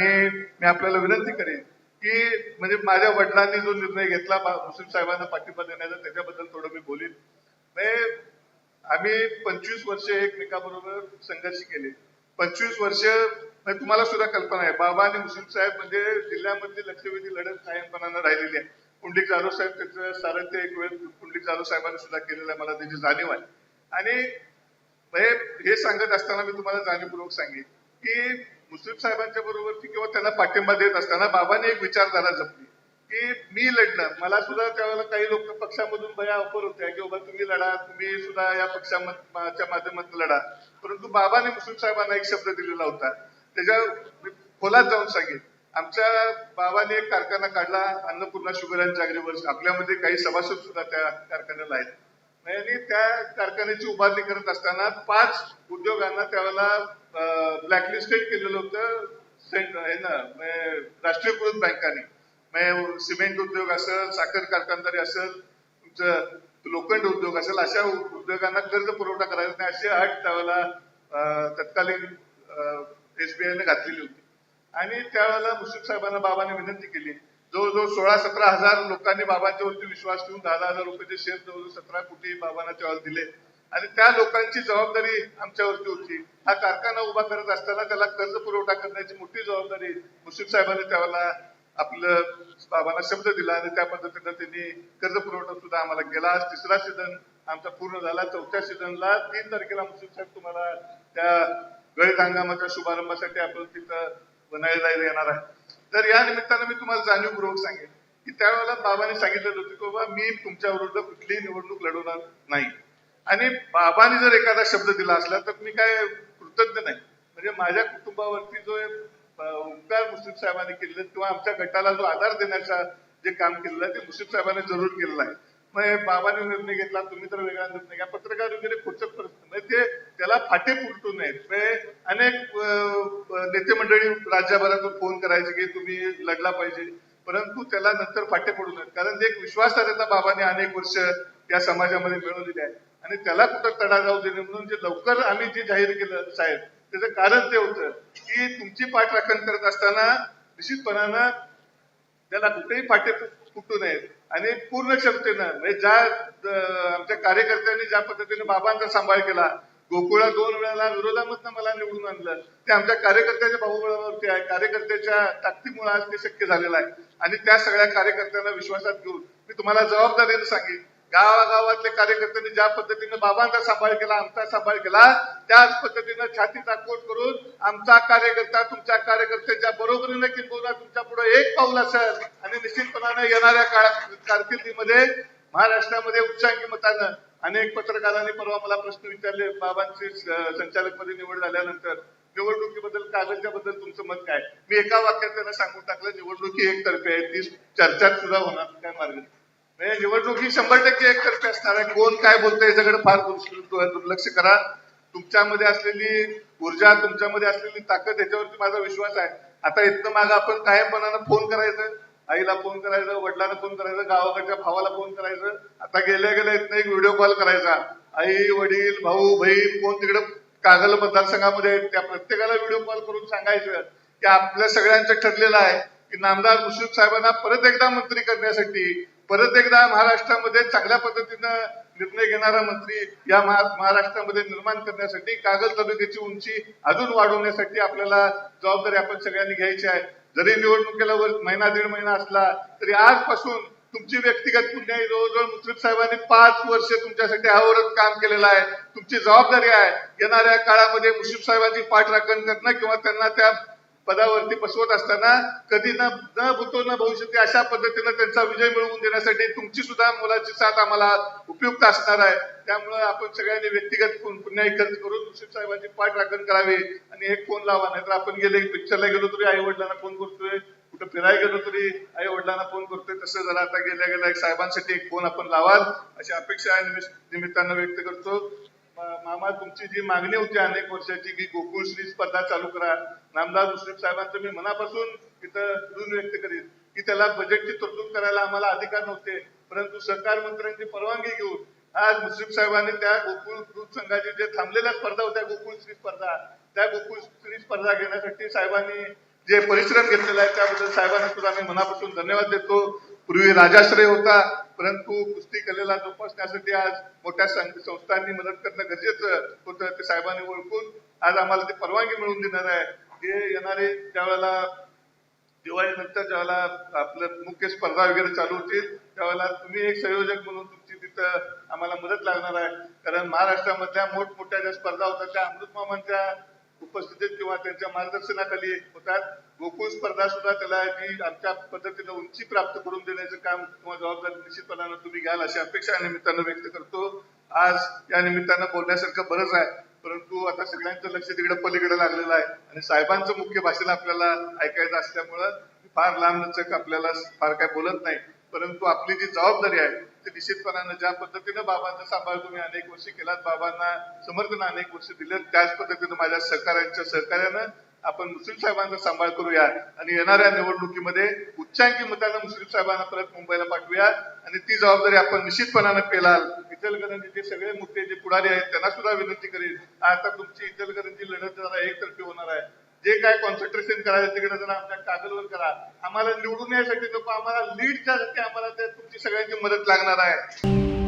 आणि मी आपल्याला विनंती करेन की म्हणजे माझ्या वडिलांनी जो निर्णय घेतला मुस्लिम साहेबांना पाठिंबा देण्याचा त्याच्याबद्दल थोडं मी बोलीन. म्हणजे आम्ही पंचवीस वर्ष एकमेकाबरोबर संघर्ष केले. पंचवीस वर्ष तुम्हाला सुद्धा कल्पना आहे. बाबा आणि मुस्लिम साहेब म्हणजे जिल्ह्यामधली लक्षवेधी लढत कायमपणानं राहिलेली आहे. पुंडलिक जाधव साहेब त्याचं सारथ्य एक वेळ पुंडलिक जाधव साहेबांनी सुद्धा केलेलं आहे. मला त्याची जाणीव आहे. आणि म्हणजे हे सांगत असताना मी तुम्हाला जाणीवपूर्वक सांगेन की मुस्लिम साहेबांच्या बरोबर किंवा त्यांना पाठिंबा देत असताना बाबांनी एक विचारधारा जपली की मी लढणार. मला सुद्धा त्यावेळेला काही लोक पक्षामधून बया ऑफर होत्या की बाबा तुम्ही लढा तुम्ही सुद्धा या पक्षाच्या माध्यमातून लढा. परंतु बाबाने मुस्लिम साहेबांना एक शब्द दिलेला होता. त्याच्या खोलात जाऊन सांगेन. आमच्या बाबाने एक कारखाना काढला अन्नपूर्णा शुगर अँड जागरीवर आपल्यामध्ये काही सभासद सुद्धा त्या कारखान्याला आहेत. आणि त्या कारखान्याची उभारणी करत असताना पाच उद्योगांना त्यावेळेला ब्लॅकलिस्टेड केलेलं होतं. हे ना राष्ट्रीयकृत बँकांनी. म्हणजे सिमेंट उद्योग असेल साखर कारखानदारी असेल तुमचं लोखंड उद्योग असेल अशा उद्योगांना कर्ज पुरवठा करायचा नाही. अशी अट त्यावेळेला बी तत्कालीन एसबीआयने घातलेली होती. आणि त्यावेळेला मुश्रीफ साहेबांना बाबांनी विनंती केली जवळजवळ सोळा सतरा हजार लोकांनी बाबांच्या वरती विश्वास ठेवून दहा हजार रुपयाचे शेअर जवळजवळ सतरा कोटी बाबांना त्यावेळेला दिले. आणि त्या लोकांची जबाबदारी आमच्यावरती होती. हा कारखाना उभा करत असताना त्याला कर्ज पुरवठा करण्याची मोठी जबाबदारी मुश्रीफ साहेबांनी त्यावेळेला आपलं बाबांना शब्द दिला आणि त्या पद्धतीनं त्यांनी कर्ज पुरवठा सुद्धा आम्हाला केला. आज तिसरा सीझन आमचा पूर्ण झाला. चौथ्या सीझनला तीन तारखेला मुश्रीफ साहेब तुम्हाला त्या गळीत हंगामाच्या शुभारंभासाठी आपण तिथं बनायला येणार आहे. तर या निमित्तानं मी तुम्हाला जाणीवपूर्वक सांगेन की त्यावेळेला बाबांनी सांगितलेलं होतं की बाबा मी तुमच्या विरुद्ध कुठलीही निवडणूक लढवणार नाही. आणि बाबांनी जर एखादा शब्द दिला असला तर मी काय कृतज्ञ नाही. म्हणजे माझ्या कुटुंबावरती जो उपकार मुस्लिम साहेबांनी केलेले किंवा आमच्या गटाला जो आधार देण्याचा जे काम केलेलं आहे ते मुस्लिम साहेबांनी जरूर केलेलं आहे. मग बाबाने निर्णय घेतला तुम्ही तर वेगळा निर्णय घ्या. पत्रकार वगैरे खोचक प्रश्न म्हणजे ते त्याला फाटे फुटू नयेत. म्हणजे अनेक नेते मंडळी राज्यभरातून फोन करायचे की तुम्ही लढला पाहिजे. परंतु त्याला नंतर फाटे पडू नयेत. कारण एक विश्वासार्हता बाबाने अनेक वर्ष या समाजामध्ये मिळवलेली आहे. आणि त्याला कुठं तडा जाऊ देणे म्हणून जे लवकर आम्ही जे जाहीर केलं साहेब त्याचं कारण ते होतं की तुमची पाठराखण करत असताना निश्चितपणानं त्याला कुठेही फाटे फुटू नयेत. आणि पूर्ण क्षमतेनं म्हणजे ज्या आमच्या कार्यकर्त्यांनी ज्या पद्धतीने बाबांचा सांभाळ केला गोकुळा दोन वेळाला विरोधामधनं मला निवडून आणलं ते आमच्या कार्यकर्त्याच्या बाहुबळावरती आहे कार्यकर्त्याच्या ताकदीमुळे आज ते शक्य झालेलं आहे. आणि त्या सगळ्या कार्यकर्त्यांना विश्वासात घेऊन मी तुम्हाला जबाबदारीने सांगेन गावागावातल्या कार्यकर्त्यांनी ज्या पद्धतीने बाबांचा सांभाळ केला आमचा सांभाळ केला त्याच पद्धतीनं छाती ताकवत करून आमचा कार्यकर्ता तुमच्या कार्यकर्त्यांच्या बरोबरीने किंबहुना तुमच्यापुढे एक पाऊल असेल आणि निश्चितपणाने येणाऱ्या काळात कारकिर्दीमध्ये महाराष्ट्रामध्ये उच्चांकी मतानं अनेक पत्रकारांनी परवा मला प्रश्न विचारले बाबांची संचालकपदी निवड झाल्यानंतर निवडणुकीबद्दल कागदच्याबद्दल तुमचं मत काय मी एका वाक्यात त्यांना सांगून टाकलं निवडणुकी एकतर्फे आहे ती चर्चात सुद्धा होणार काय मार्ग नाही. म्हणजे निवडणूक ही शंभर टक्के एकतर्फे असणार आहे. कोण काय बोलतंय सगळं फार दुर्लक्ष करा. तुमच्यामध्ये असलेली ऊर्जा तुमच्यामध्ये असलेली ताकद याच्यावरती माझा विश्वास आहे. आता इथनं मागं आपण कायमपणानं फोन करायचं. आईला फोन करायचं वडिलांना फोन करायचं गावाकडच्या भावाला फोन करायचं. आता गेल्या गेल्या इथनं एक व्हिडिओ कॉल करायचा. आई वडील भाऊ बहीण कोण तिकडं कागल मतदारसंघामध्ये आहेत, त्या प्रत्येकाला व्हिडिओ कॉल करून सांगायचं की आपल्या सगळ्यांचं ठरलेलं आहे की नामदार मुश्रीफ साहेबांना परत एकदा मंत्री करण्यासाठी परत एकदा महाराष्ट्रामध्ये चांगल्या पद्धतीनं निर्णय घेणारा मंत्री या महाराष्ट्रामध्ये निर्माण करण्यासाठी कागल तालुक्याची उंची अजून वाढवण्यासाठी आपल्याला जबाबदारी आपण सगळ्यांनी घ्यायची आहे. जरी निवडणुकीला वर महिना दीड महिना असला तरी आजपासून तुमची व्यक्तिगत पुण्य जवळजवळ मुश्रीफ साहेबांनी पाच वर्ष तुमच्यासाठी अहोरत काम केलेलं आहे. तुमची जबाबदारी आहे. येणाऱ्या काळामध्ये मुश्रीफ साहेबांची पाठराखण करणं किंवा त्यांना त्या पदावरती बसवत असताना कधी न न भूतो न भविष्यती अशा पद्धतीनं त्यांचा विजय मिळवून देण्यासाठी तुमची सुद्धा मुलाची साथ आम्हाला उपयुक्त असणार आहे. त्यामुळे आपण सगळ्यांनी व्यक्तिगत पुण्य- पुण्याई खर्च करून मुश्रीफ साहेबांची पाठ राखण करावी आणि एक फोन लावा नाहीतर आपण गेले पिक्चरला गेलो तरी आई वडिलांना फोन करतोय. कुठं फिरायला गेलो तरी आई वडिलांना फोन करतोय. तसं जरा आता गेल्या गेल्या साहेबांसाठी एक फोन आपण लावाल अशी अपेक्षा निमित्तानं व्यक्त करतो. मामा तुमची जी मागणी होती अनेक वर्षाची की गोकुळ श्री स्पर्धा चालू करा. नामदार मुश्रीफ साहेबांचं मी मनापासून तिथं ऋण व्यक्त करीत की त्याला बजेटची तरतूद करायला आम्हाला अधिकार नव्हते परंतु सरकार मंत्र्यांची परवानगी घेऊन आज मुश्रीफ साहेबांनी त्या गोकुळ दूध संघाची जे थांबलेल्या स्पर्धा होत्या गोकुळ श्री स्पर्धा त्या गोकुळ श्री स्पर्धा घेण्यासाठी साहेबांनी जे परिश्रम घेतलेला आहे त्याबद्दल साहेबांना सुद्धा मी मनापासून धन्यवाद देतो. पूर्वी राजाश्रय होता परंतु कुस्ती कलेला जोपासण्यासाठी आज मोठ्या संस्थांनी मदत करणं गरजेचं होतं ते साहेबांनी ओळखून आज आम्हाला ते परवानगी मिळवून देणार आहे. हे येणारे ज्यावेळेला दिवाळीनंतर ज्यावेळेला आपलं मुख्य स्पर्धा वगैरे चालू होतील त्यावेळेला तुम्ही एक संयोजक म्हणून तुमची तिथं आम्हाला मदत लागणार आहे. कारण महाराष्ट्रामधल्या मोठमोठ्या ज्या स्पर्धा होतात त्या अमृत मामांच्या उपस्थितीत किंवा त्यांच्या मार्गदर्शनाखाली होतात. गोकुळ स्पर्धा सुद्धा त्याला आमच्या पद्धतीनं उंची प्राप्त करून देण्याचं काम किंवा जबाबदारी निश्चितपणानं तुम्ही घ्याल अशी अपेक्षा या निमित्तानं व्यक्त करतो. आज या निमित्तानं बोलण्यासारखं बरंच आहे परंतु आता सगळ्यांचं लक्ष तिकडे पलीकडे लागलेलं आहे आणि साहेबांचं मुख्य भाषण आपल्याला ऐकायचं असल्यामुळं फार लांब लचक आपल्याला फार काय बोलत नाही. परंतु आपली जी जबाबदारी आहे ती निश्चितपणानं ज्या पद्धतीनं बाबांचा सांभाळ तुम्ही अनेक वर्ष केलात बाबांना समर्थन अनेक वर्ष दिलं त्याच पद्धतीनं माझ्या सहकाऱ्यांच्या सहकार्यानं आपण मुस्लिम साहेबांचा सांभाळ करूया आणि येणाऱ्या निवडणुकीमध्ये उच्चांकी मतानं मुस्लिम साहेबांना परत मुंबईला पाठवूया. आणि ती जबाबदारी आपण निश्चितपणानं पेलाल. इचलकरंजीचे सगळे मुद्दे जे पुढारी आहेत त्यांना सुद्धा विनंती करेल आता तुमची इचलकरंजी लढत जरा एकतर्फी होणार आहे. जे काय कॉन्सन्ट्रेशन करायचं तिकडे जरा आमच्या कागदवर करा. आम्हाला निवडून यासाठी नको आम्हाला लीडच्यासाठी आम्हाला तुमची सगळ्यांची मदत लागणार आहे.